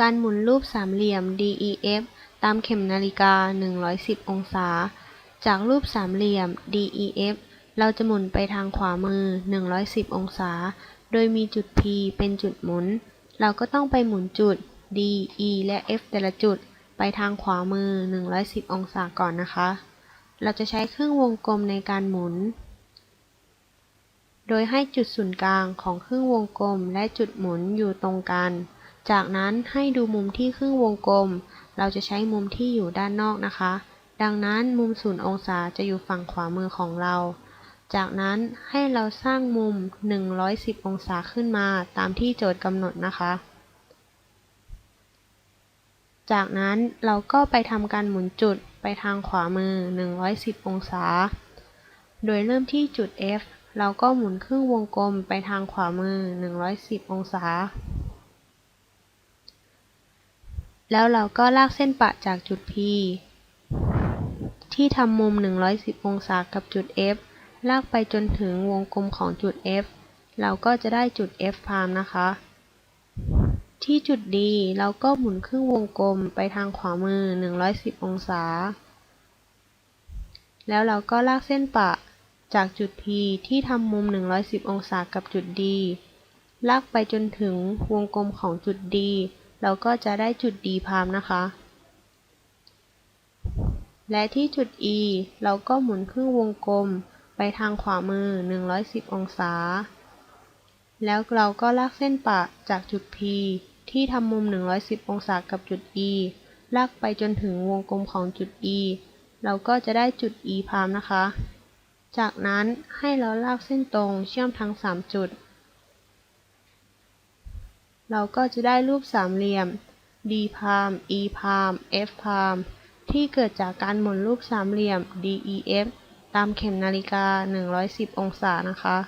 การหมุนรูปสามเหลี่ยม DEF ตามเข็มนาฬิกา 110 องศา จากรูปสามเหลี่ยม DEF เราจะหมุนไปทางขวามือ 110 องศา โดยมีจุด P เป็นจุดหมุน เราก็ต้องไปหมุนจุด D E และ F แต่ละจุด ไปทางขวามือ 110 องศาก่อนนะคะ เราจะใช้เครื่องวงกลมในการหมุน โดยให้จุดศูนย์กลางของเครึ่องวงกลมและจุดหมุนอยู่ตรงกัน จากนั้นให้ดูมุมที่ครึ่งวงกลม เราจะใช้มุมที่อยู่ด้านนอกนะคะ ดังนั้นมุมศูนย์องศาจะอยู่ฝั่งขวามือของเรา จากนั้นให้เราสร้างมุม 110 องศาขึ้นมาตามที่โจทย์กำหนดนะคะ จากนั้นเราก็ไปทำการหมุนจุดไปทางขวามือ 110 องศา โดยเริ่มที่จุด F เราก็หมุนครึ่งวงกลมไปทางขวามือ 110 องศา แล้วเราก็ลากเส้นปะจากจุด P ที่ทำมุม 110 องศากับจุด F ลากไปจนถึงวงกลมของจุด F เราก็จะได้จุด F พามนะคะ ที่จุด D เราก็หมุนครึ่งวงกลมไปทางขวามือ 110 องศา แล้วเราก็ลากเส้นปะจากจุด P ที่ทำมุม 110 องศากับจุด D ลากไปจนถึงวงกลมของจุด D เราก็จะได้จุด D พามนะคะ และที่จุด E เราก็หมุนครึ่งวงกลมไปทางขวามือ 110 องศา แล้วเราก็ลากเส้นปะจากจุด P ที่ทำมุม 110 องศากับจุด E ลากไปจนถึงวงกลมของจุด E เราก็จะได้จุด E พามนะคะ จากนั้นให้เราลากเส้นตรงเชื่อมทั้ง 3 จุด เราก็จะได้รูปสามเหลี่ยม D พาม E พาม F พามที่เกิดจากการหมุนรูปสามเหลี่ยม DEF ตามเข็มนาฬิกา 110 องศานะคะ